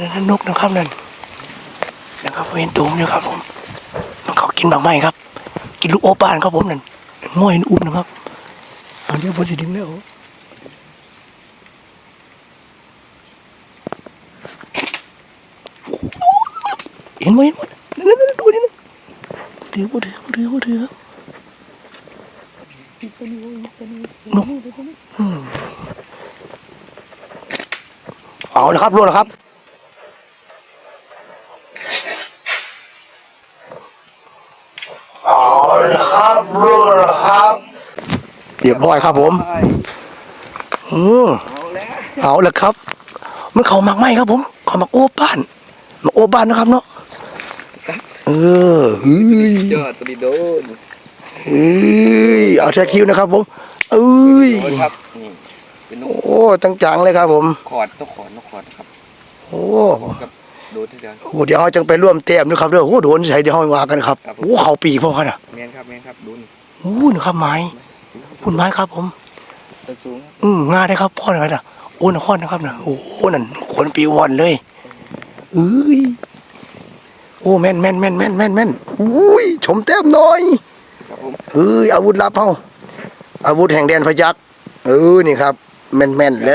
นั่นนกนะครับนั่นนะครับเห็นตูมอยู่ครับผมมันเขากินดอกไม้ครับ กินลูกโอปานครับผมนั่นง่อยอุ้มนะครับเดี๋ยวผมจะดึงแล้วเห็นไหมเห็นไหมนั่นนั่นดูนี่นะถือบ่ถือบ่ถือบ่ถือครับนกอืมเอาละครับรู้แล้วครับ เอาละครับรู้แล้วครับเรียบร้อยครับผมอืมเอาละครับ มันเขาหมักไหมครับผมเขาหมักโอบ้านหมักโอบ้านนะครับเนาะเออเฮ้ยยอดตัวนี้โดนเฮ้ยเอาแท็กคิวนะครับผมเอ้ยโดนครับนี่เป็นนกโอ้ตั้งจังเลยครับผมขอดนกขอดนกขอดครับ โอ้กับ โดนที่เดียวโหเดี๋ยวเราจังไปร่วมเต้มด้วยครับเด้อโอ้โดนใส่เดี๋ยวเรามากันครับครับผม โอ้เขาปีกพ่อครับอะแมนครับแมนครับโดนโอ้นะครับไม้พุ่นไม้ครับผมตัวสูงอืมงาได้ครับพ่อหน่อยนะโอ้นครนะครับนะโอ้โหนั่นขนปีวอนเลยเอ้ยโอ้แม่นแม่นแม่นแม่นแม่นแม่นอุ้ยชมแต้มหน่อยครับผมเอ้ยอาวุธลับเฮาอาวุธแห่งแดนพยักเออนี่ครับ แม่นแม่นๆเลย